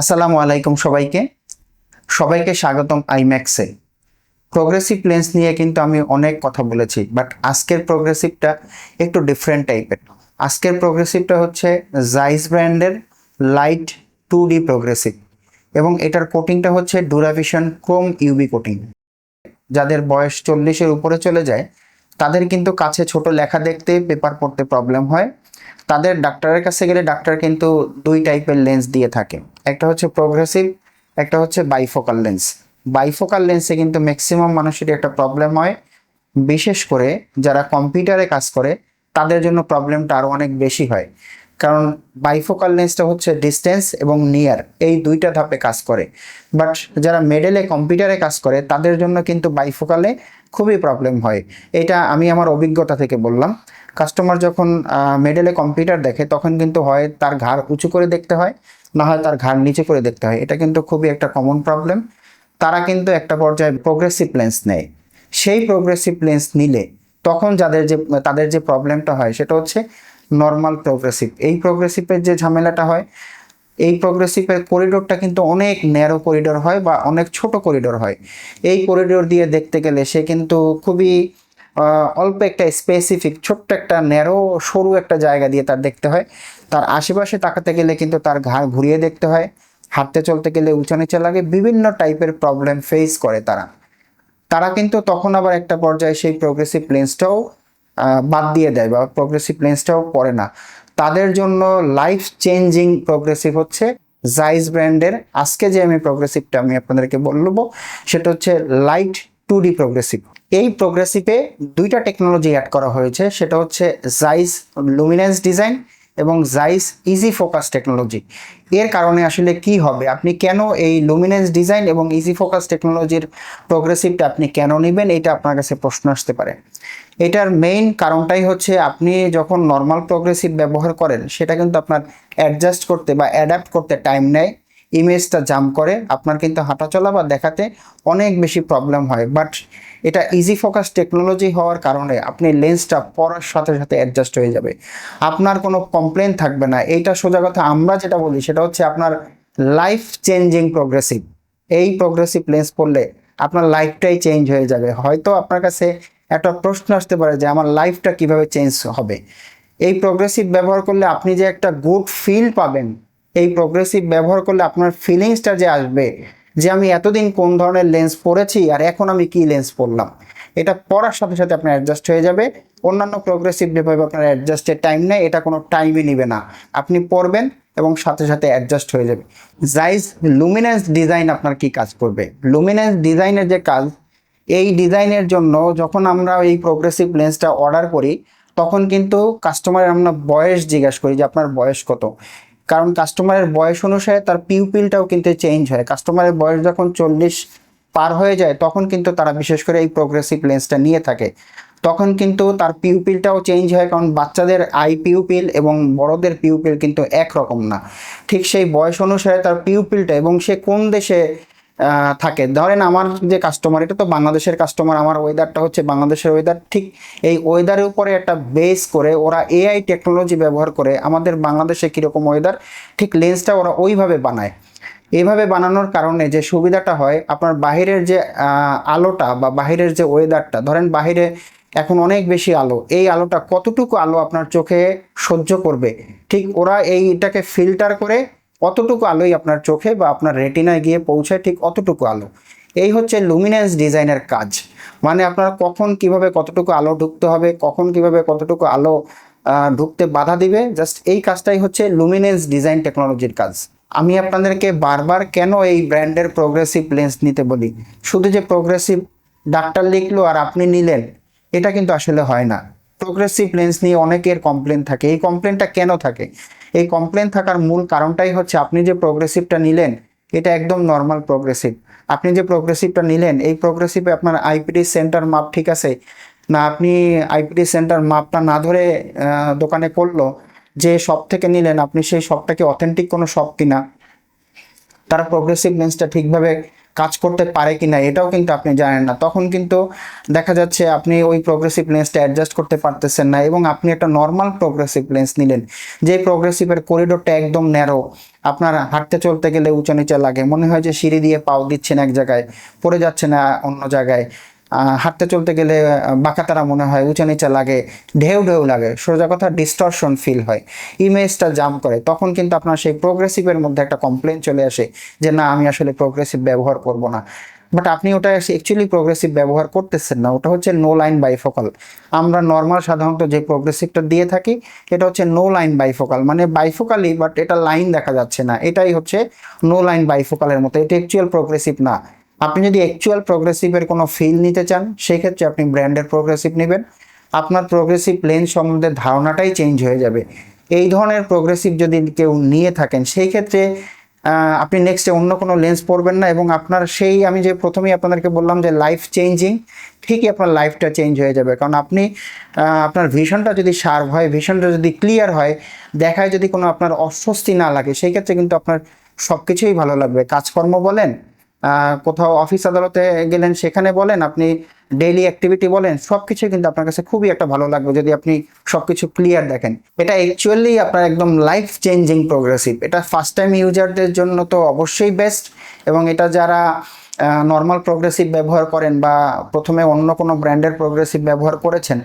আসসালামু আলাইকুম সবাইকে। সবাইকে স্বাগতম আইম্যাক্সে। প্রোগ্রেসিভ লেন্স নিয়ে কিন্তু আমি অনেক কথা বলেছি বাট আজকের প্রোগ্রেসিভটা একটু ডিফারেন্ট টাইপের আজকের প্রোগ্রেসিভটা হচ্ছে জাইস ব্র্যান্ডের লাইট টু ডি প্রোগ্রেসিভ এবং এটার কোটিংটা হচ্ছে ডুরাভিশন ক্রোম ইউবি কোটিং যাদের বয়স চল্লিশের উপরে চলে যায় তাদের কিন্তু কাছে ছোট লেখা দেখতে পেপার পড়তে প্রবলেম হয়। তাদের ডাক্তারের কাছে গেলে ডাক্তার কিন্তু দুই টাইপের লেন্স দিয়ে থাকে। একটা হচ্ছে প্রোগ্রেসিভ একটা হচ্ছে বাইফোকাল লেন্স বাইফোকাল লেন্সে কিন্তু ম্যাক্সিমাম মানুষেরই একটা প্রবলেম হয়। বিশেষ করে যারা কম্পিউটারে কাজ করে, তাদের জন্য প্রবলেমটা আরও অনেক বেশি হয়। কারণ বাইফোকাল লেন্সটা হচ্ছে ডিস্টেন্স এবং নিয়ার এই দুইটা ধাপে কাজ করে। বাট যারা মেডেলে কম্পিউটারে কাজ করে, তাদের জন্য কিন্তু বাইফোকালে খুবই প্রবলেম হয়। এটা আমি আমার অভিজ্ঞতা থেকে বললাম। কাস্টমার যখন মেডেলে কম্পিউটার দেখে, তখন কিন্তু হয় তার ঘাড় উঁচু করে দেখতে হয়, না হয় তার ঘাড় নিচে করে দেখতে হয়। এটা কিন্তু খুবই একটা কমন প্রবলেম তারা কিন্তু একটা পর্যায়ে প্রোগ্রেসিভ লেন্স নেয়। সেই প্রোগ্রেসিভ লেন্স নিলে তখন যাদের যে, তাদের যে প্রবলেমটা হয়, সেটা হচ্ছে নর্মাল প্রোগ্রেসিভ এই প্রোগ্রেসিভের যে ঝামেলাটা হয়, এই প্রোগ্রেসিভের করিডোরটা কিন্তু অনেক ন্যারো করিডোর হয় বা অনেক ছোট করিডোর হয়। এই করিডোর দিয়ে দেখতে গেলে সে কিন্তু খুবই অল্প একটা স্পেসিফিক ছোট্ট একটা ন্যারো সরু একটা জায়গা দিয়ে তার দেখতে হয়। তার আশেপাশে তাকাতে গেলে কিন্তু তার ঘাড় ঘুরিয়ে দেখতে হয়। হাঁটতে চলতে গেলে উঁচা নিচে লাগে, বিভিন্ন টাইপের প্রবলেম ফেস করে তারা। তারা কিন্তু তখন আবার একটা পর্যায়ে সেই প্রোগ্রেসিভ লেন্সটাও বাদ দিয়ে দেয় বা প্রোগ্রেসিভ লেন্সটাও পড়ে না। তাদের জন্য লাইফ চেঞ্জিং প্রোগ্রেসিভ হচ্ছে জাইজ ব্র্যান্ডের আজকে যে আমি প্রোগ্রেসিভটা আমি আপনাদেরকে বলব, সেটা হচ্ছে লাইট টু ডি প্রোগ্রেসিভ এই প্রোগ্রেসিভে দুইটা টেকনোলজি অ্যাড করা হয়েছে, সেটা হচ্ছে জাইজ লুমিনেন্স ডিজাইন এবং জাইস ইজি ফোকাস টেকনোলজি এর কারণে আসলে কি হবে? আপনি কেন এই লুমিনেন্স ডিজাইন এবং ইজি ফোকাস টেকনোলজির প্রোগ্রেসিভটা আপনি কেন নেবেন? এটা আপনার কাছে প্রশ্ন আসতে পারে। এটার মেইন কারণটাই হচ্ছে আপনি যখন নর্মাল প্রোগ্রেসিভ ব্যবহার করেন, সেটা কিন্তু আপনার অ্যাডজাস্ট করতে বা অ্যাডাপ্ট করতে টাইম নেয়। ইমেজটা জাম করে, আপনার কিন্তু হাঁটাচলা বা দেখাতে অনেক বেশি প্রবলেম হয়। বাট এটা ইজি ফোকাস টেকনোলজি হওয়ার কারণে আপনি লেন্সটা পরার সাথে সাথে অ্যাডজাস্ট হয়ে যাবে। আপনার কোনো কমপ্লেন থাকবে না। এইটা সোজা কথা আমরা যেটা বলি, সেটা হচ্ছে আপনার লাইফ চেঞ্জিং প্রোগ্রেসিভ এই প্রোগ্রেসিভ লেন্স পড়লে আপনার লাইফটাই চেঞ্জ হয়ে যাবে। হয়তো আপনার কাছে একটা প্রশ্ন আসতে পারে যে, আমার লাইফটা কীভাবে চেঞ্জ হবে? এই প্রোগ্রেসিভ ব্যবহার করলে আপনি যে একটা গুড ফিল পাবেন এই প্রোগ্রেসিভ ব্যবহার করলে আপনার ফিলিংসটা যে আসবে, যে আমি এতদিন কোন ধরনের লেন্স পরেছি আর এখন আমি কি লেন্স পরলাম, এটা পড়ার সাথে সাথে আপনার অ্যাডজাস্ট হয়ে যাবে। অন্যান্য প্রোগ্রেসিভ যেভাবে আপনার অ্যাডজাস্টের টাইম নেই, এটা কোনো টাইমই নেবে না। আপনি পড়বেন এবং সাথে সাথে অ্যাডজাস্ট হয়ে যাবে। জাইজ লুমিনেন্স ডিজাইন আপনার কি কাজ করবে? লুমিনেন্স ডিজাইনের যে কাজ, এই ডিজাইনের জন্য যখন আমরা এই প্রোগ্রেসিভ লেন্সটা অর্ডার করি, তখন কিন্তু কাস্টমারের আমরা বয়স জিজ্ঞাসা করি যে আপনার বয়স কত? কারণ কাস্টমারের বয়স অনুসারে তার পিউপিলটাও কিন্তু চেঞ্জ হয়। কাস্টমারের বয়স যখন চল্লিশ পার হয়ে যায়, তখন কিন্তু তারা বিশেষ করে এই প্রোগ্রেসিভ লেন্সটা নিয়ে থাকে। তখন কিন্তু তার পিউপিলটাও চেঞ্জ হয়, কারণ বাচ্চাদের আই পিউপিল এবং বড়দের পিউপিল কিন্তু একরকম না। ঠিক সেই বয়স অনুসারে তার পিউপিলটা এবং সে কোন দেশে থাকে ধরেন আমার যে কাস্টমার এটা তো বাংলাদেশের কাস্টমার আমার ওয়েদারটা হচ্ছে বাংলাদেশের ওয়েদার ঠিক এই ওয়েদারের উপরে একটা বেস করে ওরা এআই টেকনোলজি ব্যবহার করে আমাদের বাংলাদেশে কীরকম ওয়েদার ঠিক লেন্সটা ওরা ওইভাবে বানায়। এইভাবে বানানোর কারণে যে সুবিধাটা হয়, আপনার বাহিরের যে আলোটা বা বাহিরের যে ওয়েদারটা ধরেন বাহিরে এখন অনেক বেশি আলো, এই আলোটা কতটুকু আলো আপনার চোখে সহ্য করবে? ঠিক ওরা এইটাকে ফিল্টার করে অতটুকু আলোই আপনার চোখে বা আপনার রেটিনায় গিয়ে পৌঁছায় ঠিক অতটুকু আলো। এই হচ্ছে লুমিনেন্স ডিজাইনের কাজ। মানে আপনার কখন কীভাবে কতটুকু আলো ঢুকতে হবে, কখন কীভাবে কতটুকু আলো ঢুকতে বাধা দিবে জাস্ট এই কাজটাই হচ্ছে লুমিনেন্স ডিজাইন টেকনোলজির কাজ। আমি আপনাদেরকে বারবার কেন এই ব্র্যান্ডের প্রোগ্রেসিভ লেন্স নিতে বলি? শুধু যে প্রোগ্রেসিভ ডাক্তার লিখলো আর আপনি নিলেন, এটা কিন্তু আসলে হয় না। প্রোগ্রেসিভ লেন্স নিয়ে অনেকের কমপ্লেন থাকে। এই কমপ্লেনটা কেন থাকে? এই কমপ্লেন থাকার মূল কারণটাই হচ্ছে আপনি যে প্রোগ্রেসিভটা নিলেন, এটা একদম নর্মাল প্রোগ্রেসিভ আপনি যে প্রোগ্রেসিভটা নিলেন, এই প্রোগ্রেসিভে আপনার আইপিডি সেন্টার মাপ ঠিক আছে? না, আপনি আইপিডি সেন্টার মাপটা না ধরে দোকানে করল যে শপ থেকে নিলেন, আপনি সেই শপটাকে অথেন্টিক কোনো শপ কিনা? তারা প্রোগ্রেসিভ লেন্সটা ঠিকভাবে কাজ করতে পারে কি না এটাও কিন্তু আপনি জানেন না। তখন কিন্তু দেখা যাচ্ছে আপনি ওই প্রোগ্রেসিভ লেন্সটা অ্যাডজাস্ট করতে পারতেছেন না এবং আপনি একটা নর্মাল প্রোগ্রেসিভ লেন্স নিলেন। যে প্রোগ্রেসিভের করিডোরটা একদম ন্যারো আপনার হাঁটতে চলতে গেলে উঁচা নিচে লাগে। মনে হয় যে সিঁড়ি দিয়ে পাও দিচ্ছেন এক জায়গায়, পড়ে যাচ্ছে না অন্য জায়গায়। হাঁটতে চলতে গেলে বাঁকাতারা মনে হয় উঁচা নিচা লাগে, ঢেউ ঢেউ লাগে, সোজা কথা ডিস্টরশন ফিল হয়। ইমেজটা জাম করে, তখন কিন্তু আপনার সেই প্রোগ্রেসিভের মধ্যে একটা কমপ্লেন চলে আসে যে, না, আমি আসলে প্রোগ্রেসিভ ব্যবহার করব না। বাট আপনি ওটা অ্যাকচুয়ালি প্রোগ্রেসিভ ব্যবহার করতেছেন না, ওটা হচ্ছে নো লাইন বাইফোকাল আমরা নর্মাল সাধারণত যে প্রোগ্রেসিভটা দিয়ে থাকি, এটা হচ্ছে নো লাইন বাইফোকাল মানে বাইফোকালই বাট এটা লাইন দেখা যাচ্ছে না। এটাই হচ্ছে নো লাইন বাইফোকালের মতো, এটা অ্যাকচুয়াল প্রোগ্রেসিভ না। আপনি যদি অ্যাকচুয়াল প্রোগ্রেসিভের কোনো ফিল নিতে চান সেই ক্ষেত্রে আপনি ব্র্যান্ডের প্রোগ্রেসিভ নেবেন। আপনার প্রোগ্রেসিভ লেন্স সম্বন্ধে ধারণাটাই চেঞ্জ হয়ে যাবে। এই ধরনের প্রোগ্রেসিভ যদি কেউ নিয়ে থাকেন সেই ক্ষেত্রে আপনি নেক্সটে অন্য কোনো লেন্স পরবেন না এবং আপনার সেই, আমি যে প্রথমেই আপনাদেরকে বললাম যে লাইফ চেঞ্জিং ঠিকই আপনার লাইফটা চেঞ্জ হয়ে যাবে। কারণ আপনি আপনার ভিশনটা যদি শার্প হয় ভিশনটা যদি ক্লিয়ার হয়, দেখায় যদি কোনো আপনার অস্বস্তি না লাগে সেই ক্ষেত্রে কিন্তু আপনার সব কিছুই ভালো লাগবে। কাজকর্ম বলেন কোথাও অফিস আদালতে গেলেন, সেখানে বলেন, আপনি ডেইলি অ্যাক্টিভিটি বলেন সব কিছু কিন্তু আপনার কাছে খুবই একটা ভালো লাগবে যদি আপনি সব কিছু ক্লিয়ার দেখেন। এটা অ্যাকচুয়ালি আপনার একদম লাইফ চেঞ্জিং প্রোগ্রেসিভ এটা ফার্স্ট টাইম ইউজারদের জন্য তো অবশ্যই বেস্ট এবং এটা যারা নর্মাল প্রোগ্রেসিভ ব্যবহার করেন বা প্রথমে অন্য কোনো ব্র্যান্ডের প্রোগ্রেসিভ ব্যবহার করেছেন,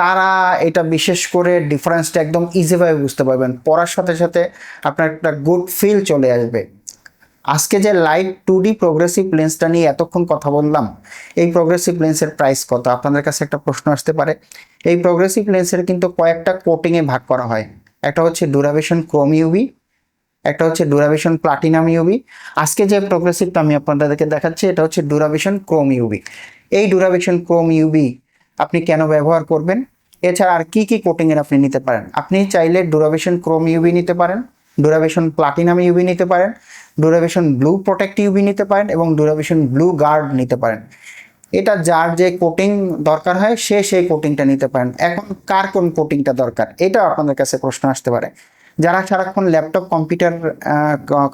তারা এটা বিশেষ করে ডিফারেন্সটা একদম ইজিভাবে বুঝতে পারবেন। পড়ার সাথে সাথে আপনার একটা গুড ফিল চলে আসবে। আজকে যে লাইট টু ডি প্রোগ্রেসিভ লেন্সটা নিয়ে এতক্ষণ কথা বললাম, এই প্রোগ্রেসিভ লেন্সের প্রাইস কত? আপনাদের কাছে একটা প্রশ্ন আসতে পারে। এই প্রোগ্রেসিভ লেন্সের কিন্তু কয়েকটা কোটিংয়ে ভাগ করা হয়। একটা হচ্ছে ডুরাবেশন ক্রোম ইউবি একটা হচ্ছে ডুরাবেশন প্লাটিনাম ইউবি আজকে যে প্রোগ্রেসিভটা আমি আপনাদেরকে দেখাচ্ছি, এটা হচ্ছে ডুরাবেশন ক্রোম ইউবি এই ডুরাবেশন ক্রোম ইউবি আপনি কেন ব্যবহার করবেন? এছাড়া আর কি কি কোটিংয়ের আপনি নিতে পারেন? আপনি চাইলে ডুরাবেশন ক্রোম ইউবি নিতে পারেন ডুরাবেশন প্লাটিনাম ইউবি নিতে পারেন। ডুরাবেশন ব্লু প্রোটেক্ট ইউবি নিতে পারেন এবং ডুরাভেশন ব্লু গার্ড নিতে পারেন। এটা যার যে কোটিং দরকার হয়, সে সেই কোটিংটা নিতে পারেন। এখন কার কোন কোটিংটা দরকার? এটা আপনাদের কাছে প্রশ্ন আসতে পারে। যারা সারাক্ষণ ল্যাপটপ কম্পিউটার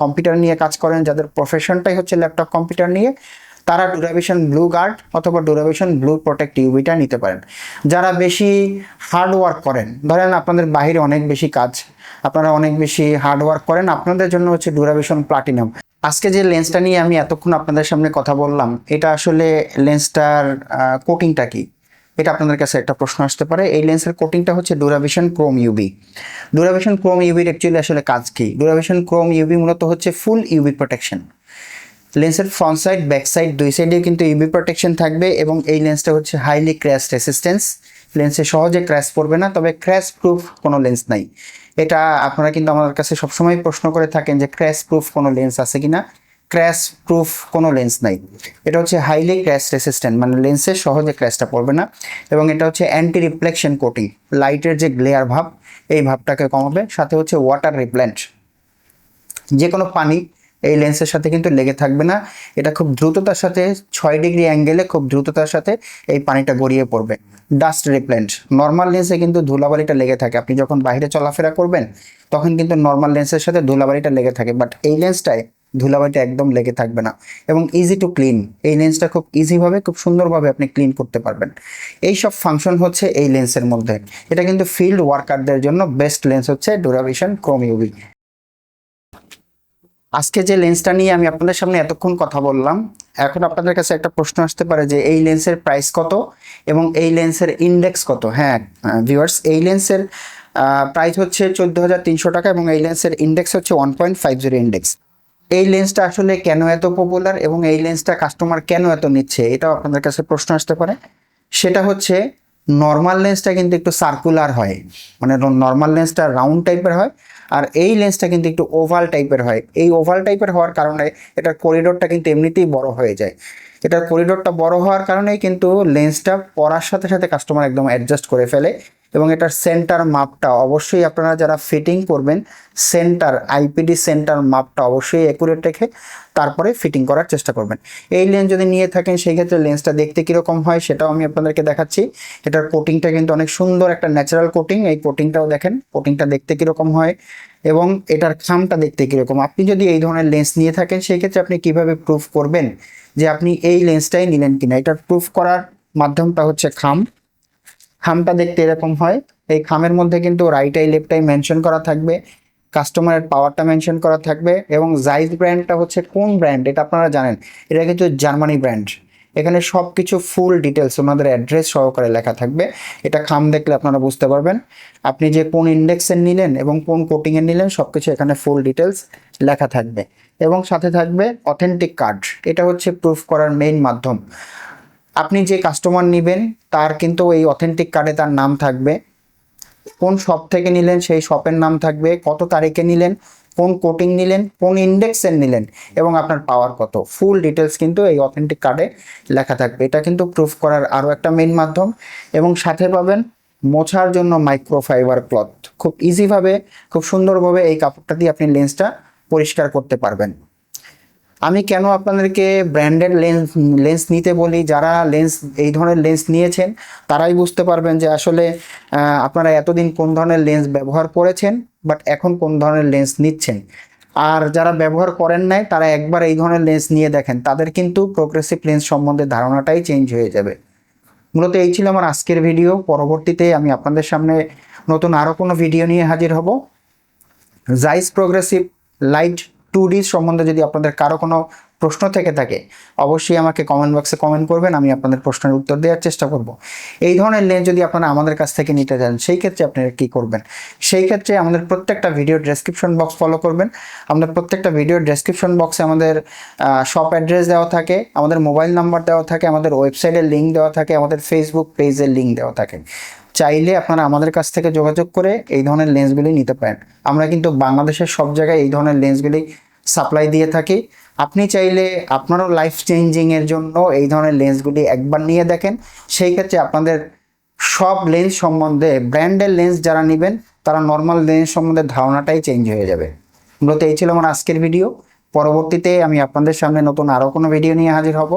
কম্পিউটার নিয়ে কাজ করেন, যাদের প্রফেশনটাই হচ্ছে ল্যাপটপ কম্পিউটার নিয়ে তারা ডুরাবেশন ব্লু গার্ড অথবা ডুরাবেশন ব্লু প্রোটেক্ট ইউবিটা নিতে পারেন। যারা বেশি হার্ড ওয়ার্ক করেন, ধরেন আপনাদের বাইরে অনেক বেশি কাজ, আপনারা অনেক বেশি হার্ড ওয়ার্ক করেন, আপনাদের জন্য হচ্ছে ডুরাবেশন প্লাটিনাম আজকে যে লেন্সটা নিয়ে আমি এতক্ষণ আপনাদের সামনে কথা বললাম, এটা আসলে লেন্সটার কোটিংটা কি? এটা আপনাদের কাছে একটা প্রশ্ন আসতে পারে। এই লেন্সের কোটিংটা হচ্ছে DuraVision chrome UV DuraVision chrome ইউবির actually আসলে কাজ কি? ডুরাভিশন ক্রোম ইউবি মূলত হচ্ছে ফুল ইউবি প্রোটেকশন লেন্সের ফ্রন্ট সাইড ব্যাক সাইড দুই সাইডে কিন্তু ইউবি প্রোটেকশন থাকবে এবং এই লেন্সটা হচ্ছে হাইলি ক্র্যাশ রেসিস্টেন্স লেন্সে সহজে ক্র্যাশ পড়বে না, তবে ক্র্যাশ প্রুফ কোনো লেন্স নাই। এটা আপনারা কিন্তু আমাদের কাছে সবসময় প্রশ্ন করে থাকেন যে ক্র্যাশ প্রুফ কোনো লেন্স আছে কিনা। ক্র্যাশ প্রুফ কোনো লেন্স নাই। এটা হচ্ছে হাইলি ক্র্যাশ রেসিস্ট্যান্ট মানে লেন্সের সহজে ক্র্যাশটা পড়বে না। এবং এটা হচ্ছে অ্যান্টি রিফ্লেকশন কোটিং লাইটের যে গ্লেয়ার ভাব, এই ভাবটাকে কমাবে। সাথে হচ্ছে ওয়াটার রিপ্লেন্ট যে কোনো পানি এই লেন্সের সাথে কিন্তু লেগে থাকবে না। এটা খুব দ্রুততার সাথে, ছয় ডিগ্রি অ্যাঙ্গেলে খুব দ্রুততার সাথে এই পানিটা গড়িয়ে পড়বে। ডাস্ট রিপ্লেন্ট নর্মাল লেন্সে কিন্তু ধুলাবালিটা লেগে থাকে। আপনি যখন বাইরে চলাফেরা করবেন, তখন কিন্তু নর্মাল লেন্সের সাথে ধুলাবালিটা লেগে থাকে। বাট এই লেন্সটায় ধুলাবালিটা একদম লেগে থাকবে না। এবং ইজি টু ক্লিন এই লেন্সটা খুব ইজিভাবে খুব সুন্দরভাবে আপনি ক্লিন করতে পারবেন। এই সব ফাংশন হচ্ছে এই লেন্সের মধ্যে। এটা কিন্তু ফিল্ড ওয়ার্কারদের জন্য বেস্ট লেন্স হচ্ছে ডুরাভিশন ক্রোম ইউভি আজকে যে লেন্সটা নিয়ে আমি আপনাদের সামনে এতক্ষণ কথা বললাম, এখন আপনাদের কাছে একটা প্রশ্ন আসতে পারে যে এই লেন্সের প্রাইস কত এবং এই লেন্সের ইন্ডেক্স কত? হ্যাঁ ভিউয়ার্স এই লেন্সের প্রাইস হচ্ছে চোদ্দ হাজার তিনশো টাকা এবং এই লেন্সের ইন্ডেক্স হচ্ছে one point five zero index এই লেন্সটা আসলে কেন এত পপুলার এবং এই লেন্সটা কাস্টমার কেন এত নিচ্ছে? এটাও আপনাদের কাছে প্রশ্ন আসতে পারে। সেটা হচ্ছে নর্মাল লেন্সটা কিন্তু একটু সার্কুলার হয় মানে নর্মাল লেন্সটা রাউন্ড টাইপের হয় আর এই লেন্সটা কিন্তু একটু ওভাল টাইপের হয়। এই ওভাল টাইপের হওয়ার কারণে এটার করিডোরটা কিন্তু এমনিতেই বড় হয়ে যায়। এটার করিডোরটা বড় হওয়ার কারণেই কিন্তু লেন্সটা পরার সাথে সাথে কাস্টমার একদম অ্যাডজাস্ট করে ফেলে। এবং এটার সেন্টার মাপটা অবশ্যই আপনারা যারা ফিটিং করবেন সেন্টার আইপিডি সেন্টার মাপটা অবশ্যই অ্যাকুরেট রেখে তারপরে ফিটিং করার চেষ্টা করবেন। এই লেন্স যদি নিয়ে থাকেন, সেই ক্ষেত্রে লেন্সটা দেখতে কীরকম হয় সেটাও আমি আপনাদেরকে দেখাচ্ছি। এটার কোটিংটা কিন্তু অনেক সুন্দর একটা ন্যাচারাল কোটিং এই কোটিংটাও দেখেন কোটিংটা দেখতে কীরকম হয় এবং এটার খামটা দেখতে কীরকম। আপনি যদি এই ধরনের লেন্স নিয়ে থাকেন, সেই ক্ষেত্রে আপনি কীভাবে প্রুফ করবেন যে আপনি এই লেন্সটাই নিলেন কিনা? এটার প্রুফ করার মাধ্যমটা হচ্ছে খাম। খামটা দেখতে এরকম হয়। এই খামের মধ্যে কিন্তু right eye left eye mention করা থাকবে। কাস্টমারের পাওয়ারটা মেনশন করা থাকবে এবং জাইজ ব্র্যান্ডটা হচ্ছে কোন ব্র্যান্ড এটা আপনারা জানেন। এটা কিন্তু জার্মানি ব্র্যান্ড এখানে সব কিছু ফুল ডিটেলস ওনাদের অ্যাড্রেস সহকারে লেখা থাকবে। এটা খাম দেখলে আপনারা বুঝতে পারবেন। আপনি যে কোন ইন্ডেক্সের নিলেন এবং কোন কোটিংয়ের নিলেন সব কিছু এখানে ফুল ডিটেলস লেখা থাকবে। এবং সাথে থাকবে অথেন্টিক কার্ড এটা হচ্ছে প্রুফ করার মেইন মাধ্যম। আপনি যে কাস্টমার নেবেন, তার কিন্তু এই অথেন্টিক কার্ডে তার নাম থাকবে। কোন শপ থেকে নিলেন, সেই শপের নাম থাকবে। কত তারিখে নিলেন, কোন কোটিং নিলেন, কোন ইন্ডেক্সের নিলেন, এবং আপনার পাওয়ার কত। ফুল ডিটেলস কিন্তু এই অথেন্টিক কার্ডে লেখা থাকবে। এটা কিন্তু প্রুফ করার আরও একটা মেইন মাধ্যম। এবং সাথে পাবেন মোছার জন্য মাইক্রোফাইবার ক্লথ খুব ইজিভাবে খুব সুন্দরভাবে এই কাপড়টা দিয়ে আপনি লেন্সটা পরিষ্কার করতে পারবেন। আমি কেন আপনাদেরকে ব্র্যান্ডেড লেন্স লেন্স নিতে বলি? যারা লেন্স এই ধরনের লেন্স নিয়েছেন, তারাই বুঝতে পারবেন যে আসলে আপনারা এতদিন কোন ধরনের লেন্স ব্যবহার করেছেন বাট এখন কোন ধরনের লেন্স নিচ্ছেন। আর যারা ব্যবহার করেন নাই, তারা একবার এই ধরনের লেন্স নিয়ে দেখেন, তাদের কিন্তু প্রোগ্রেসিভ লেন্স সম্বন্ধে ধারণাটাই চেঞ্জ হয়ে যাবে। মূলত এই ছিল আমার আজকের ভিডিও পরবর্তীতে আমি আপনাদের সামনে নতুন আরও কোনো ভিডিও নিয়ে হাজির হব। Zeiss progressive light two D সম্বন্ধে যদি আপনাদের কারও কোনো প্রশ্ন থেকে থাকে, অবশ্যই আমাকে কমেন্ট বক্সে কমেন্ট করবেন, আমি আপনাদের প্রশ্নের উত্তর দেওয়ার চেষ্টা করব। এই ধরনের লেন্স যদি আপনারা আমাদের কাছ থেকে নিতে চান, সেই ক্ষেত্রে আপনারা কী করবেন? সেই ক্ষেত্রে আমাদের প্রত্যেকটা ভিডিও ডেসক্রিপশন বক্স ফলো করবেন। আমাদের প্রত্যেকটা ভিডিও ডেসক্রিপশন বক্সে আমাদের শপ অ্যাড্রেস দেওয়া থাকে, আমাদের মোবাইল নাম্বার দেওয়া থাকে, আমাদের ওয়েবসাইটের লিঙ্ক দেওয়া থাকে, আমাদের ফেসবুক পেজের লিঙ্ক দেওয়া থাকে। চাইলে আপনারা আমাদের কাছ থেকে যোগাযোগ করে এই ধরনের লেন্সগুলি নিতে পারেন। আমরা কিন্তু বাংলাদেশের সব জায়গায় এই ধরনের লেন্সগুলি সাপ্লাই দিয়ে থাকি। আপনি চাইলে আপনারও লাইফ চেঞ্জিংয়ের জন্য এই ধরনের লেন্সগুলি একবার নিয়ে দেখেন। সেই ক্ষেত্রে আপনাদের সব লেন্স সম্বন্ধে, ব্র্যান্ডের লেন্স যারা নেবেন, তারা নর্মাল লেন্স সম্বন্ধে ধারণাটাই চেঞ্জ হয়ে যাবে। মূলত এই ছিল আমার আজকের ভিডিও। পরবর্তীতে আমি আপনাদের সামনে নতুন আরও কোনো ভিডিও নিয়ে হাজির হব।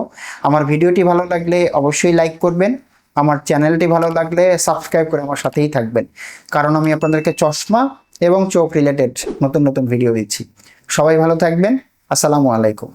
আমার ভিডিওটি ভালো লাগলে অবশ্যই লাইক করবেন। আমার চ্যানেলটি ভালো লাগলে সাবস্ক্রাইব করে আমার সাথেই থাকবেন। কারণ আমি আপনাদেরকে চশমা এবং চোখ রিলেটেড নতুন নতুন ভিডিও দিচ্ছি। সবাই ভালো থাকবেন। আসসালামু আলাইকুম।